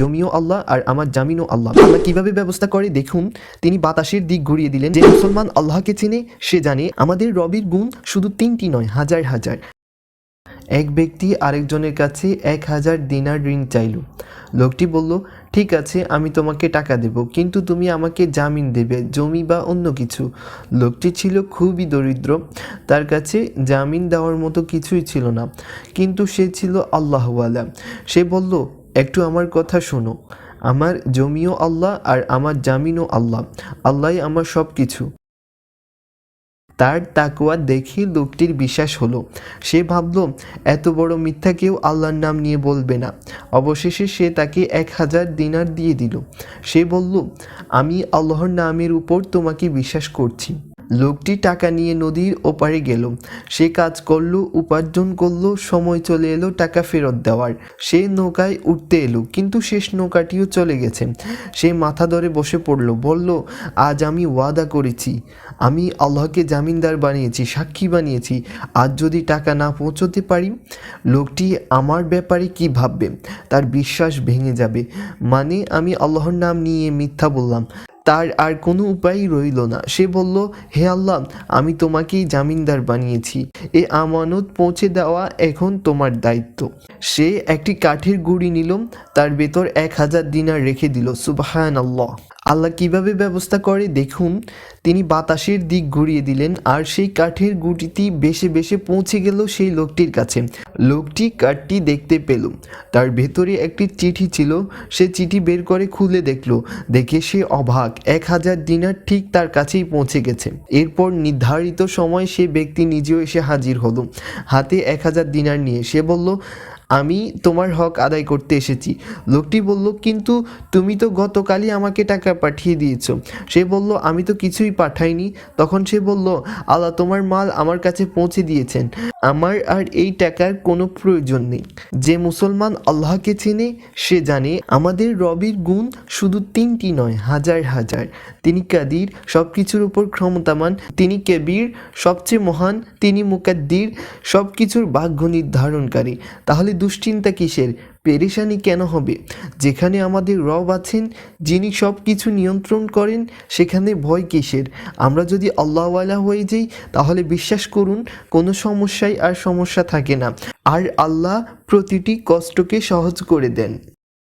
জমিও আল্লাহ আর আমার জামিনও আল্লাহ। আল্লাহ কীভাবে ব্যবস্থা করে? দেখুন, তিনি বাতাসের দিক ঘুরিয়ে দিলেন। যে মুসলমান আল্লাহকে চেনে, সে জানে, আমাদের রবির গুণ শুধু তিনটি নয়, হাজার হাজার। এক ব্যক্তি আরেকজনের কাছে এক হাজার দিনার ঋণ চাইল। লোকটি বলল, ঠিক আছে, আমি তোমাকে টাকা দেব, কিন্তু তুমি আমাকে জামিন দেবে, জমি বা অন্য কিছু। লোকটি ছিল খুবই দরিদ্র, তার কাছে জামিন দেওয়ার মতো কিছুই ছিল না, কিন্তু সে ছিল আল্লাহওয়ালা। সে বলল একটু আমার কথা শোনো। আমার জমিও আল্লাহ আর আমার জামিনও আল্লাহ। আল্লাহই আমার সব কিছু তার তাকুয়া দেখে লোকটির বিশ্বাস হলো। সে ভাবল, এত বড় মিথ্যা কেউ আল্লাহর নাম নিয়ে বলবে না। অবশেষে সে তাকে এক হাজার দিনার দিয়ে দিল। সে বলল, আমি আল্লাহর নামের উপর তোমাকে বিশ্বাস করছি। লোকটি টাকা নিয়ে নদীর ওপারে গেল। সে কাজ করল, উপার্জন করল, সময় চলে এলো টাকা ফেরত দেওয়ার। সে নৌকায় উঠতে এলো, কিন্তু শেষ নৌকাটিও চলে গেছে। সে মাথা ধরে বসে পড়ল, বলল, আজ আমি ওয়াদা করেছি। আমি আল্লাহকে জামিনদার বানিয়েছি, সাক্ষী বানিয়েছি। আজ যদি টাকা না পৌঁছতে পারি, লোকটি আমার ব্যাপারে কি ভাববে? তার বিশ্বাস ভেঙে যাবে। মানে আমি আল্লাহর নাম নিয়ে মিথ্যা বললাম। তার আর কোনো উপায় রইল না। সে বলল, হে আল্লাহ, আমি তোমাকেই জামিনদার বানিয়েছি। এ আমানত পৌঁছে দেওয়া এখন তোমার দায়িত্ব। সে একটি কাঠের গুড়ি নিল, তার ভেতর এক হাজার দিনার রেখে দিল। সুবাহান আল্লাহ আল্লাহ কীভাবে ব্যবস্থা করে? দেখুন, তিনি বাতাসের দিক ঘুরিয়ে দিলেন আর সেই কাঠের গুটিটি বেশে বেশে পৌঁছে গেল সেই লোকটির কাছে। লোকটি কাঠটি দেখতে পেল। তার ভেতরে একটি চিঠি ছিল। সে চিঠি বের করে খুলে দেখল। দেখে সে অভাগ এক হাজার দিনার ঠিক তার কাছেই পৌঁছে গেছে। এরপর নির্ধারিত সময় সে ব্যক্তি নিজেও এসে হাজির হলো। হাতে এক হাজার দিনার নিয়ে সে বলল আমি তোমার হক আদায় করতে এসেছি। লোকটি বলল, কিন্তু তুমি তো গতকালই আমাকে টাকা পাঠিয়ে দিয়েছ। সে বলল, আমি তো কিছুই পাঠাইনি। তখন সে বলল, আল্লাহ তোমার মাল আমার কাছে পৌঁছে দিয়েছেন। আমার আর এই টাকার কোনো প্রয়োজন নেই। যে মুসলমান আল্লাহকে চেনে, সে জানে, আমাদের রবির গুণ শুধু তিনটি নয়, হাজার হাজার। তিনি কাদির সব কিছুর উপর ক্ষমতামান। তিনি কেবির, সবচেয়ে মহান। তিনি মুকাদ্দির সব কিছুর ভাগ্য নির্ধারণকারী। তাহলে দুশ্চিন্তা কিসের? পেরেশানি কেন হবে? যেখানে আমাদের রব আছেন, যিনি সব কিছু নিয়ন্ত্রণ করেন, সেখানে ভয় কিসের? আমরা যদি আল্লাহওয়ালা হয়ে যাই, তাহলে বিশ্বাস করুন, কোনো সমস্যায় আর সমস্যা থাকে না। আর আল্লাহ প্রতিটি কষ্টকে সহজ করে দেন।